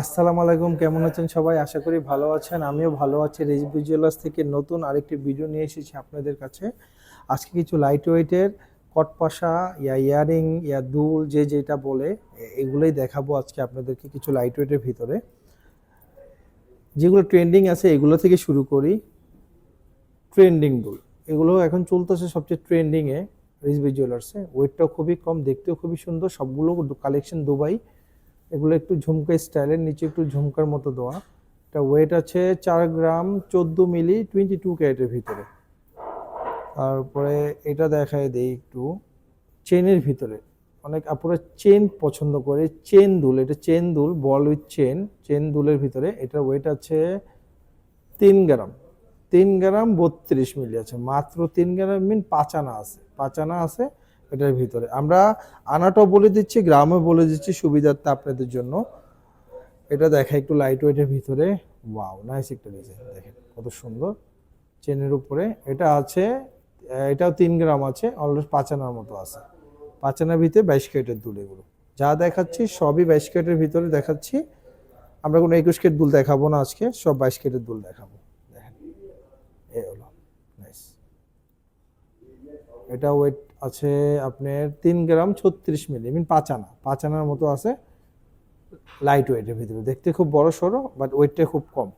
আসসালামু আলাইকুম, কেমন আছেন সবাই? আশা করি ভালো আছেন, আমিও ভালো আছি। রেজবি জুয়েলার্স থেকে নতুন আরেকটি ভিডিও নিয়ে এসেছি আপনাদের কাছে। আজকে কিছু লাইট ওয়েটের কটপাশা, ইয়া ইয়ারিং ইয়া দুল, যে যেটা বলে এগুলোই দেখাবো আজকে আপনাদেরকে কিছু লাইট ওয়েটের ভিতরে। যেগুলো ট্রেন্ডিং আছে, এগুলো থেকে শুরু করি। ট্রেন্ডিং দুল। এগুলো এখন চলতেছে সবচেয়ে ট্রেন্ডিংয়ে রিজবি জুয়েলার্সে ওয়েটটাও খুবই কম, দেখতেও খুবই সুন্দর। সবগুলো কালেকশন দুবাই এগুলো একটু ঝুমকা স্টাইলের, নিচে একটু ঝুমকার মতো দেওয়া। এটা ওয়েট আছে চার গ্রাম চোদ্দ মিলি টোয়েন্টি টু ক্যারেটের ভিতরে। তারপরে এটা দেখায় দেই একটু, চেনের ভিতরে। অনেক আপুরা চেন পছন্দ করে, চেন দুল। এটা চেন দুল বল উইথ চেন চেন দুলের ভিতরে। এটার ওয়েট আছে তিন গ্রাম। তিন গ্রাম বত্রিশ মিলি আছে। মাত্র তিন গ্রাম মিন পাঁচ আনা আছে। পাঁচ আনা আছে এটার ভিতরে। আমরা আনাটাও বলে দিচ্ছি গ্রামে বলে দিচ্ছি সুবিধার্থে আপনাদের জন্য। এটা দেখা একটু লাইট ওয়েটের ভিতরে। ওয়াও নাইস একটা ডিজাইন দেখেন কত সুন্দর। চেনের উপরে। এটা আছে, এটাও তিন গ্রাম আছে অলরেডি পাঁচ আনার মতো আছে। পাঁচ আনার ভিতরে বাইশ ক্যারেটের দুল এগুলো। যা দেখাচ্ছি সবই বাইশ ক্যারেটের ভিতরে দেখাচ্ছি। আমরা কোনো একুশ কেট দুল দেখাবো না আজকে, সব বাইশ ক্যারেটের দুল দেখাবো। দেখেন, এই হলো নাইস এটা ওয়েট আছে আপনার তিন গ্রাম ছত্রিশ মিলি মিন পাঁচ আনা, পাঁচ আনার মতো আছে লাইট ওয়েটের ভিতরে। দেখতে খুব বড় সড়ো বাট ওয়েটটা খুব কম।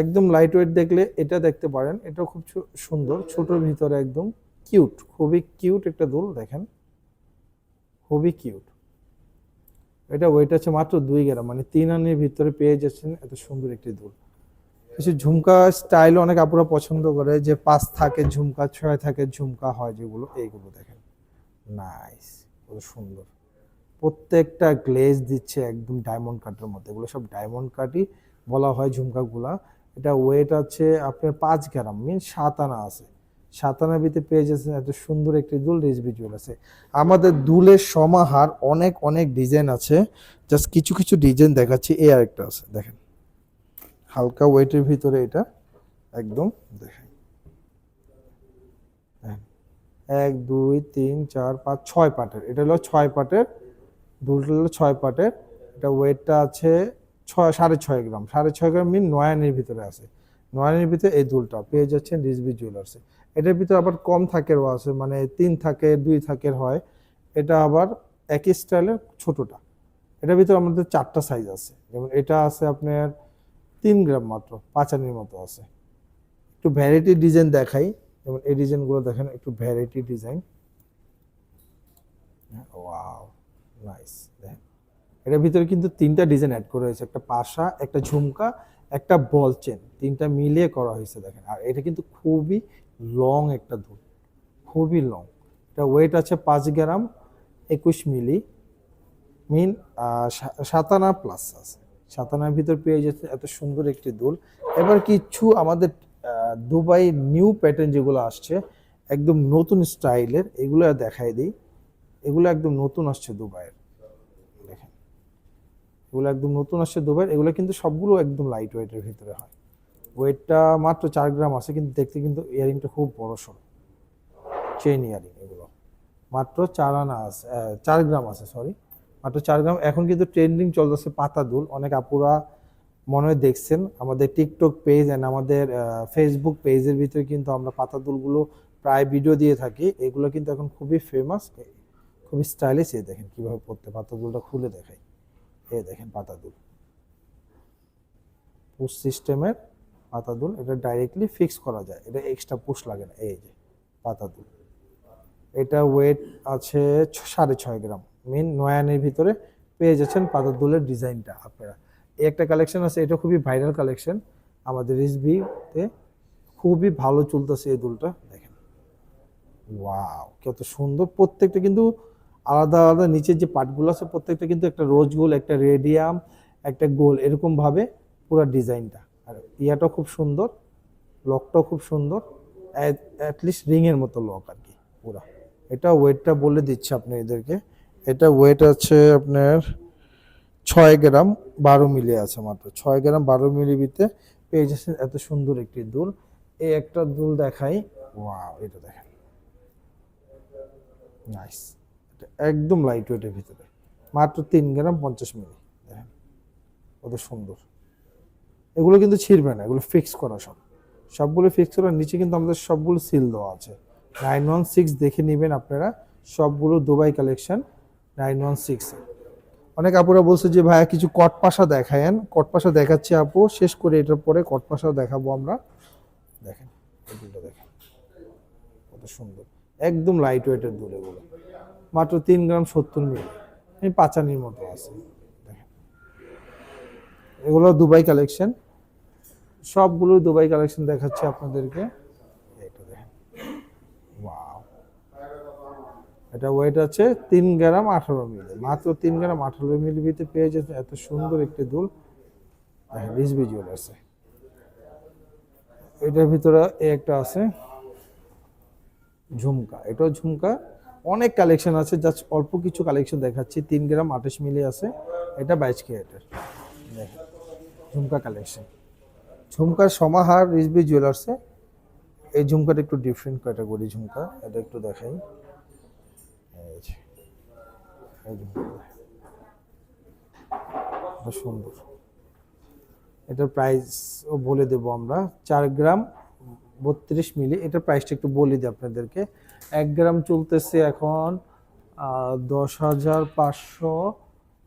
একদম লাইট ওয়েট দেখলে এটা দেখতে পারেন এটা খুব সুন্দর, ছোটোর ভিতরে একদম কিউট খুবই কিউট একটা দুল, দেখেন। খুবই কিউট এটা ওয়েট আছে মাত্র দুই গ্রাম মানে তিন আনের ভিতরে পেয়ে যাচ্ছেন এত সুন্দর একটি দুল। কিছু ঝুমকা স্টাইল অনেক আপুরা পছন্দ করে যে পাঁচ থাকে, ঝুমকা, ছয় থাকে, ঝুমকা হয় যেগুলো, এইগুলো দেখেন। নাইস কত সুন্দর। প্রত্যেকটা গ্লেজ দিচ্ছে একদম ডায়মন্ড কাটের মধ্যে। এগুলো সব ডায়মন্ড কাটই বলা হয় ঝুমকাগুলা। এটা ওয়েট আছে আপনার পাঁচ গ্রাম মিন সাত আনা আছে। সাত আনার ভিতরে পেয়ে যাচ্ছেন এত সুন্দর একটি দুল রিজবি জুয়েল আছে। আমাদের দুলের সমাহার অনেক অনেক ডিজাইন আছে। জাস্ট কিছু কিছু ডিজাইন দেখাচ্ছি, এই আরেকটা আছে, দেখেন। হালকা ওয়েটের ভিতরে এটা একদম দেখেন দেখেন। এক, দুই, তিন, চার, পাঁচ, ছয় পাটের। এটা হলো ছয় পাটের দুলটা হলো ছয় পাটের। এটা ওয়েটটা আছে ছয়, সাড়ে ছয় গ্রাম। সাড়ে ছয় গ্রাম মিন নয়ানির ভিতরে আছে। নয়ানির ভিতরে এই দুলটা পেয়ে যাচ্ছেন রিজবি জুয়েলার্সে এটার ভিতরে আবার কম থাকেরও আছে মানে তিন থাকে, দুই থাকের হয়। এটা আবার একই স্টাইলের ছোটটা। এটার ভিতরে আমাদের চারটা সাইজ আছে। যেমন এটা আছে আপনার তিন গ্রাম মাত্র, পাঁচানির মতো আছে। একটু ভ্যারাইটি ডিজাইন দেখাই, যেমন এই ডিজাইনগুলো দেখেন, একটু ভ্যারাইটি ডিজাইন ওয়াও নাইস দেখেন। এটার ভিতরে কিন্তু তিনটা ডিজাইন অ্যাড করা হয়েছে, একটা পাশা, একটা ঝুমকা, একটা বল চেন তিনটা মিলিয়ে করা হয়েছে, দেখেন। আর এটা কিন্তু খুবই লং একটা ধূপ খুবই লং এটা ওয়েট আছে পাঁচ গ্রাম, একুশ মিলি মিন সাতানা প্লাস আছে। সাতানার ভিতর পেয়ে যাচ্ছে এত সুন্দর একটি দুল। এবার কিছু আমাদের দুবাই নিউ প্যাটার্ন যেগুলো আসছে, একদম নতুন স্টাইলের, এগুলো দেখাই দিই। এগুলো একদম নতুন আসছে দুবাইয়ের। দেখেন, এগুলো একদম নতুন আসছে দুবাইয়ের। এগুলো কিন্তু সবগুলো একদম লাইট ওয়েটের ভিতরে হয়। ওয়েটটা মাত্র চার গ্রাম আছে, কিন্তু দেখতে কিন্তু ইয়ারিংটা খুব বড় সড়ো। চেন ইয়ারিং এগুলো। মাত্র চার আনা আছে চার গ্রাম আছে সরি মাত্র চার গ্রাম এখন কিন্তু ট্রেন্ডিং চলতেছে পাতা দুল অনেক আপুরা মনে হয় দেখছেন, আমাদের টিকটক পেজ অ্যান্ড আমাদের ফেসবুক পেজের ভিতরে কিন্তু আমরা পাতা দুলগুলো প্রায় ভিডিও দিয়ে থাকি। এগুলো কিন্তু এখন খুবই ফেমাস খুবই স্টাইলিশ এ দেখেন কীভাবে পড়তে পাতা দুলটা খুলে দেখাই। এ দেখেন পাতা দুল পুশ সিস্টেমের পাতা দুল এটা ডাইরেক্টলি ফিক্স করা যায়। এটা এক্সট্রা পুশ লাগে না, এই যে পাতা দুল এটা ওয়েট আছে সাড়ে ছয় গ্রাম। মেন নয়ানের ভিতরে পেয়ে যাচ্ছেন পাতা দুলের ডিজাইনটা আপনারা। এই একটা কালেকশন আছে, এটা খুবই ভাইরাল কালেকশন আমাদের রিসবিতে খুবই ভালো চলতেছে এই দুলটা, দেখেন। ওয়াও কত সুন্দর। প্রত্যেকটা কিন্তু আলাদা আলাদা, নিচের যে পার্টগুলো আছে, প্রত্যেকটা কিন্তু একটা রোজ গোল একটা রেডিয়াম একটা গোল এরকমভাবে পুরো ডিজাইনটা। আর ইয়াটাও খুব সুন্দর লকটাও খুব সুন্দর। অ্যাটলিস্ট রিংয়ের মতো লক আর কি, পুরা। এটা ওয়েটটা বলে দিচ্ছে আপনি এদেরকে এটা ওয়েট আছে আপনার ছয় গ্রাম বারো মিলি আছে মাত্র। ছয় গ্রাম বারো মিলি ভিতরে পেয়ে যাচ্ছেন এত সুন্দর একটি দুল। এই একটা দুল দেখাই। ওয়াও এটা দেখেন। নাইস এটা একদম লাইট ওয়েটের ভিতরে। মাত্র তিন গ্রাম পঞ্চাশ মিলি। দেখেন, কত সুন্দর। এগুলো কিন্তু ছিঁড়বে না, এগুলো ফিক্স করা সব। সবগুলো ফিক্স করা, নিচে কিন্তু আমাদের সবগুলো সিল দেওয়া আছে। নাইন ওয়ান সিক্স দেখে নেবেন আপনারা। সবগুলো Dubai collection nine one six. অনেক আপুরা বলছে যে, ভাইয়া, কিছু কট পাশা দেখায়েন। কট পাশা দেখাচ্ছি আপু। শেষ করে এটার পরে কট পাশা দেখাবো আমরা। দেখেন দেখেন। কত সুন্দর। একদম লাইট ওয়েটের দুল এগুলো। মাত্র তিন গ্রাম সত্তর মিলি এই পাচানির মতো আছে। দেখেন। এগুলো দুবাই কালেকশন সবগুলো দুবাই কালেকশন দেখাচ্ছি আপনাদেরকে এটা দেখেন ওয়াও এটা ওয়েট আছে তিন গ্রাম আঠারো মিলি, মাত্র তিন গ্রাম আঠারো মিলি ভিতরে পেয়ে যেতে এত সুন্দর একটি দুল। দেখেন রিসবি জুয়েলার্সে এটার ভিতরে একটা আছে, ঝুমকা। এটাও ঝুমকা। অনেক কালেকশন আছে জাস্ট অল্প কিছু কালেকশন দেখাচ্ছি। তিন গ্রাম আঠাশ মিলি আছে, এটা বাইশ ক্যারেটের। ঝুমকা কালেকশন ঝুমকার সমাহার রিসবি জুয়েলার্সে এই ঝুমকাটা একটু ডিফারেন্ট ক্যাটাগরি ঝুমকা, এটা একটু দেখাই এই যে, এই ঝুমকাটা দেখেন। এটা সুন্দর। এটার প্রাইসও বলে দেব আমরা, চার গ্রাম বত্রিশ মিলি, এটার প্রাইসটা একটু বলে দিই আপনাদেরকে। এক গ্রাম চলতেছে এখন দশ হাজার পাঁচশো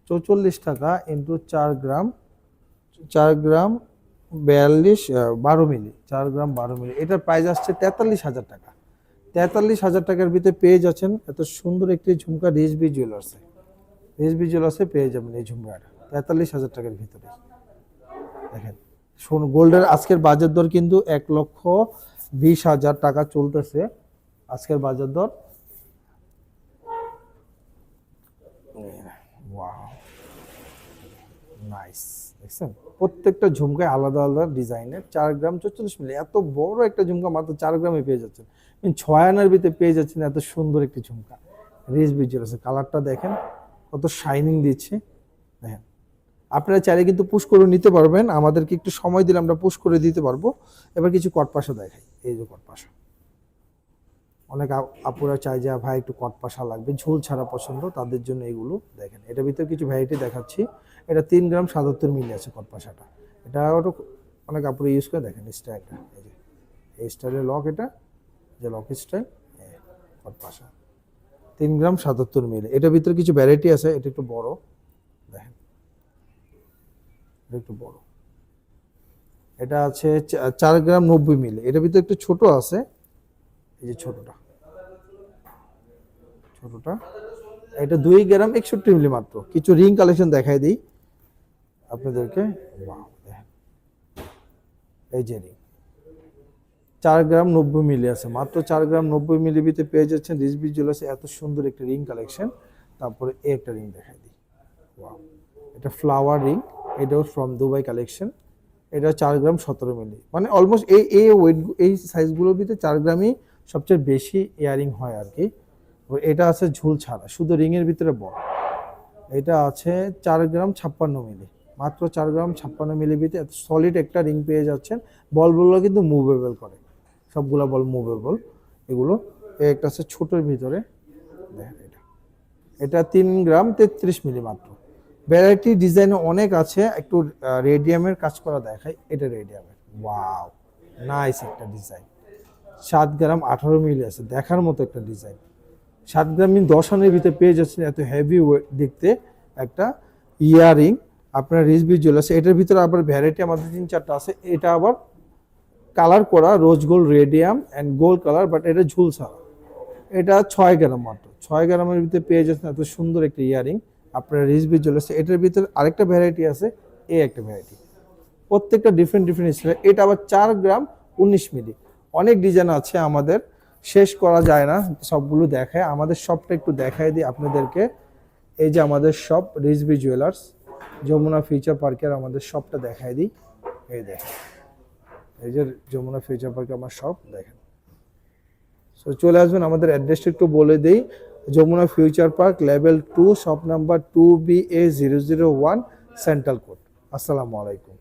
চৌচল্লিশ টাকা ইন্টু চার গ্রাম চার গ্রাম বিয়াল্লিশ বারো মিলি, চার গ্রাম বারো মিলি। এটার প্রাইস আসছে তেতাল্লিশ হাজার টাকা। তেতাল্লিশ হাজার টাকার ভিতরে পেয়ে যাচ্ছেন। এত সুন্দর একটি ঝুমকা রিসবি জুয়েলার্সে। রিসবি জুয়েলার্সে পেয়ে যাবেন এই ঝুমকাটা, তেতাল্লিশ হাজার টাকার ভিতরে। দেখেন, শোন, গোল্ডের আজকের বাজার দর কিন্তু এক লক্ষ বিশ হাজার টাকা চলতেছে। আজকের বাজার দর নাইস দেখছেন? প্রত্যেকটা ঝুমকায় আলাদা আলাদা ডিজাইনের চার গ্রাম চল্লিশ মিলি, এত বড় একটা ঝুমকা মাত্র চার গ্রামে পেয়ে যাচ্ছেন। মানে ছয় আনার ভিতরে পেয়ে যাচ্ছেন এত সুন্দর একটি ঝুমকা। রেজ বিজুয়াল আছে, কালারটা দেখেন, কত শাইনিং দিচ্ছে। দেখেন, আপনারা চাইলে কিন্তু পুশ করে নিতে পারবেন, আমাদেরকে একটু সময় দিলে আমরা পুশ করে দিতে পারব। এবার কিছু কটপাশা দেখাই, এই যে কটপাশা। অনেক আপ- আপুরা চায় যে, ভাই, একটু কটপাশা লাগবে, ঝোল ছাড়া পছন্দ, তাদের জন্য এগুলো দেখেন। এটার ভিতরে কিছু ভ্যারাইটি দেখাচ্ছি। এটা তিন গ্রাম সাতাত্তর মিলি আছে কটপাশাটা এটা ওটা অনেক আপুরা ইউজ করে দেখেন স্টাইলটা এই যে, এই স্টাইলের লক এটা, যে লক স্টাইল কটপাশা তিন গ্রাম সাতাত্তর মিলি। এটার ভিতরে কিছু ভ্যারাইটি আছে, এটা একটু বড়, দেখেন। এটা একটু বড়। এটা আছে চার গ্রাম নব্বই মিলি। এটার ভিতরে একটু ছোট আছে, এই যে ছোটটা। ছোটটা এটা দুই গ্রাম একষট্টি মিলি মাত্র। কিছু রিং কালেকশন দেখাই দিই আপনাদেরকে। এই যে রিং চার গ্রাম নব্বই মিলি আছে। মাত্র চার গ্রাম নব্বই মিলি ভিতরে পেয়ে যাচ্ছেন রিসবি জুয়েলার্সে এত সুন্দর একটা রিং কালেকশন তারপরে এই একটা রিং দেখাই দিই। এটা ফ্লাওয়ার রিং এটাও ফ্রম দুবাই কালেকশন এটা চার গ্রাম সতেরো মিলি। মানে অলমোস্ট এই এই ওয়েট এই সাইজগুলোর ভিতরে চার গ্রামই সবচেয়ে বেশি ইয়ারিং হয় আর কি। এটা আছে ঝুল ছাড়া, শুধু রিংয়ের ভিতরে বল এটা আছে চার গ্রাম ছাপ্পান্ন মিলি, মাত্র চার গ্রাম ছাপ্পান্ন মিলি ভিতরে সলিড একটা রিং পেয়ে যাচ্ছেন। বলগুলো কিন্তু মুভেবল করে, সবগুলো বল মুভেবল এগুলো একটা আছে ছোটোর ভিতরে, দেখেন এটা। এটা তিন গ্রাম তেত্রিশ মিলি মাত্র। ভ্যারাইটি ডিজাইন অনেক আছে, একটু রেডিয়ামের কাজ করা দেখায় এটা রেডিয়ামের ওয়াও নাইস একটা ডিজাইন সাত গ্রাম আঠারো মিলি আছে, দেখার মতো একটা ডিজাইন সাত গ্রাম দশ আনের ভিতরে পেয়ে যাচ্ছেন এত হেভি দেখতে একটা ইয়ারিং আপনার রিসবি জুয়েলার্স এটার ভিতরে আবার ভ্যারাইটি আমাদের তিন চারটা আছে। এটা আবার কালার করা rose gold radium and gold colour but এটা ঝুলসা এটা ছয় গ্রাম মাত্র। ছয় গ্রামের ভিতরে পেয়ে যাচ্ছেন এত সুন্দর একটা ইয়ারিং আপনার রিসবি জুয়েলার্স এটার ভিতরে আরেকটা ভ্যারাইটি আছে, এই একটা ভ্যারাইটি প্রত্যেকটা ডিফারেন্ট ডিফারেন্ট এটা আবার চার গ্রাম উনিশ মিলি। অনেক ডিজাইন আছে আমাদের শেষ করা যায় না, সবগুলো দেখায়। আমাদের শপটা একটু দেখায় দিই আপনাদেরকে। এই যে আমাদের shop Rizvi jewellers, Jamuna future পার্কের আমাদের শপটা দেখায় দিই। এই দেখেন, এই যে যমুনা ফিউচার পার্কে আমার শপ দেখেন। সো চলে আসবেন, আমাদের অ্যাড্রেসটা একটু বলে দিই। Jamuna future park level two shop number two B A zero zero one central code আসসালামু আলাইকুম।